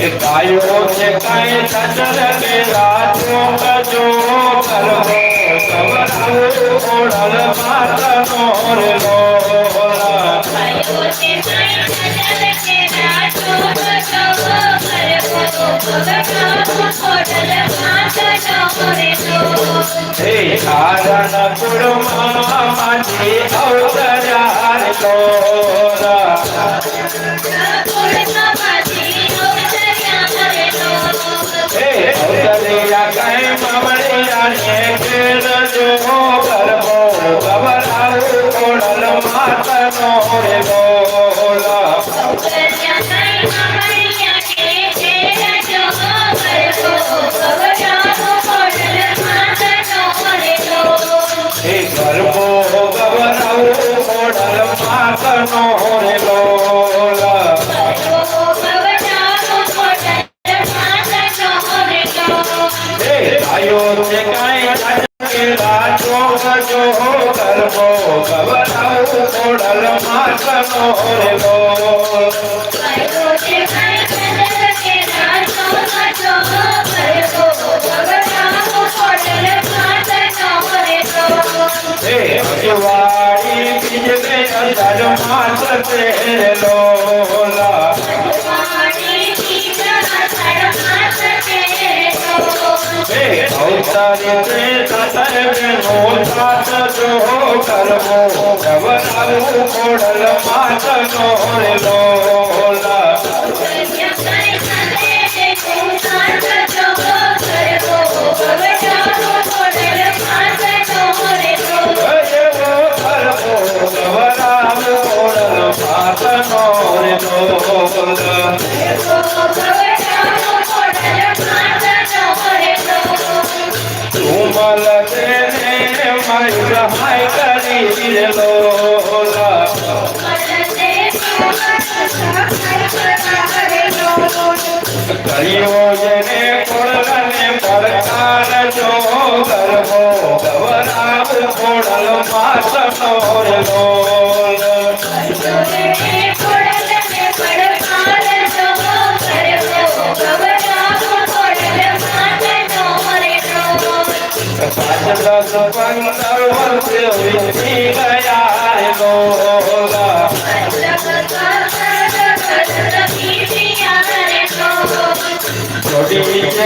ગાયો છે કાંઈ સચર કે રાજો કજો ગવરાવું ખોડલ માતાનો રે લોલા હે કારણ કુળમાં માજી અવતર્યા લોલા ગરબો ગવરાવું ખોડલ માતાનો રે ಕೋ ಕವನವು ಕೊಡಲ ಮಾತ್ರ ನೋರೆಗೋ ಹೇ ಅಜವಾಡಿ ಬಿಜನೆ ಅದರ ಮಾತ್ರ ತೇರೆ કરવો ગવરાવું ખોડલ માતાનો રે કર્યો જેને ખોડલને પડકાર જો ગરબો ગવરાવ ખોડલ માસનો રે લોલ પાંચ દસ પંદર વર્ષ વીતી ગયા રે લોલા છોડી છે કાંઈ નો ભણકેરી ચાંદ જો ગરબો ગવરાવ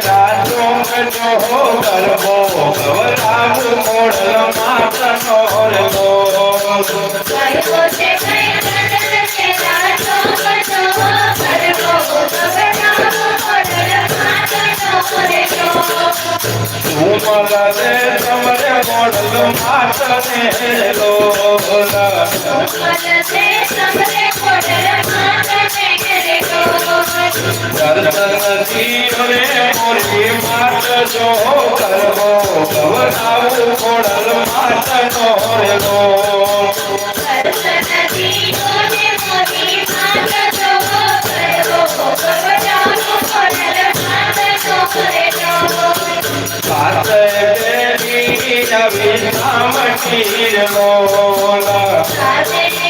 રાજો ગજો ગરબો ગવરાવ ખોડલ માસનો રે લોલ ઉમર દે તમરે મોડલ માત જો રે લોલ સાતે દેવી નવી સામટી લોલા વિસડા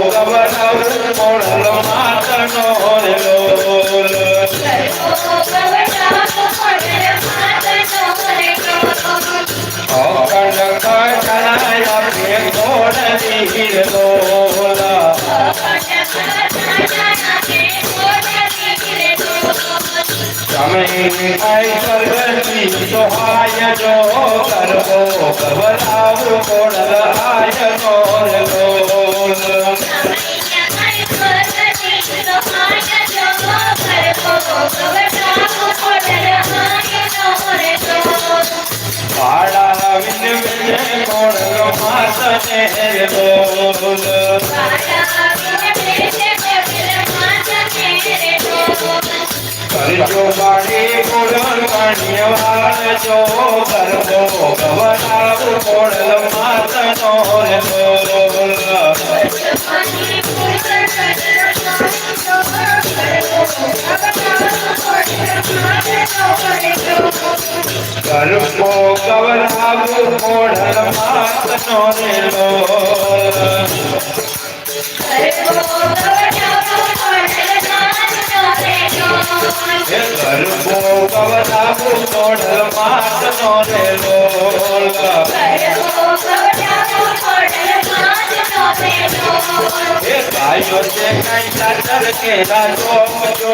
તમે આઈ કરગતી સોહાય જો કરવો કબર આવરો કોડલ આયનો માસને ડોલ કરજો બાડી કોડલ કાણિયાવાળ જો કરવો ગવરાવું કોડલ માસનો ડોલ કરવો ગવરાવું કોડલ માસનો ડોલ ગરબો ગવરાવું કોડલ માસનો ડોલ એ ગાયો છે કઈ ચાદર કે રાજો જો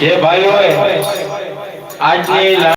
જે ભાઈ હોય આજની